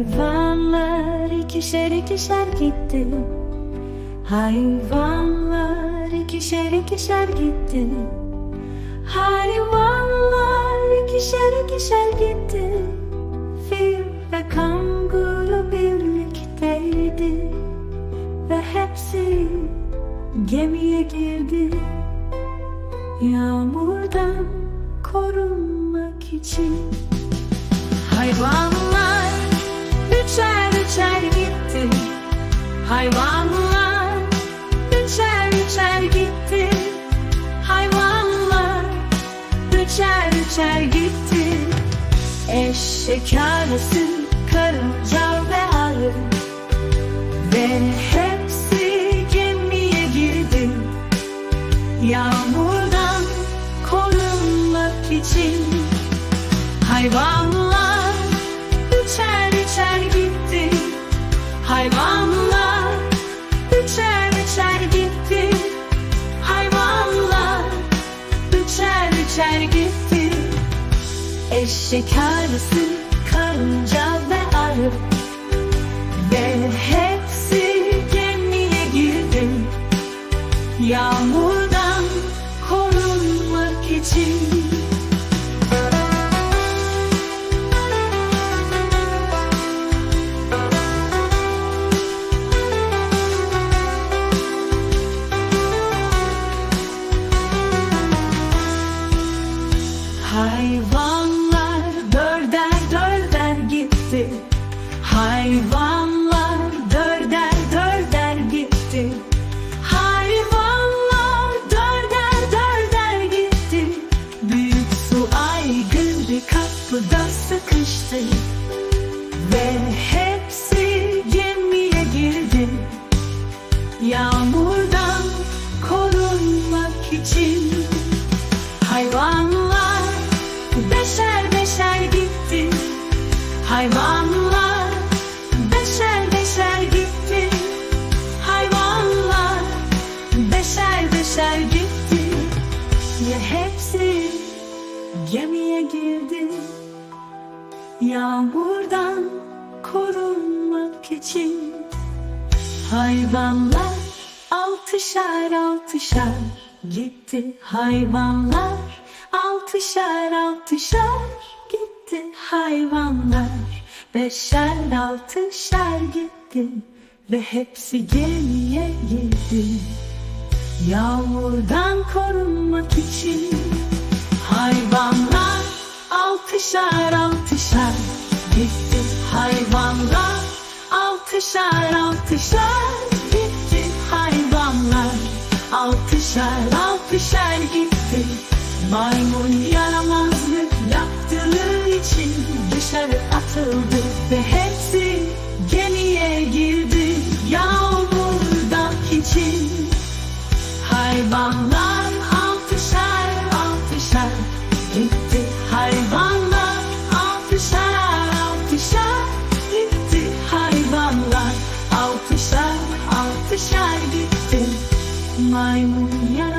Hayvanlar ikişer ikişer gitti. Hayvanlar ikişer ikişer gitti. Hayvanlar ikişer ikişer gitti. Fil ve kanguru birlikteydi. Ve hepsi gemiye girdi. Yağmurdan korunmak için. Hayvanlar Hayvanlar üçer üçer gitti. Hayvanlar üçer üçer gitti. Eşek arısı, karınca ve arı Ve hepsi gemiye girdi. Yağmurdan korunmak için. Hayvanlar Arısı, karınca ve arı. Ve hepsi gemiye girdi Yağmurdan korunmak için. Hayvanlar dörder dörder gitti. Hayvanlar dörder dörder gitti. Hayvanlar dörder dörder gitti. Büyük su aygırı kapıda sıkıştı. Ve hepsi gemiye girdi. Yağmurdan korunmak için Hayvanlar Yağmurdan korunmak için Hayvanlar altışar altışar. Gitti Hayvanlar altışar altışar. Gitti Hayvanlar. Beşer altışar gitti Ve hepsi gemiye girdi. Yağmurdan korunmak için Hayvanlar altışar altışar gitti Hayvanlar altışar altışar. Gitti Hayvanlar altışar altışar. Gitti Maymun yaramazlık yaptığı için dışarı atıldı Ve hepsi gemiye girdi. Yağmurdak için Hayvanlar 爱每一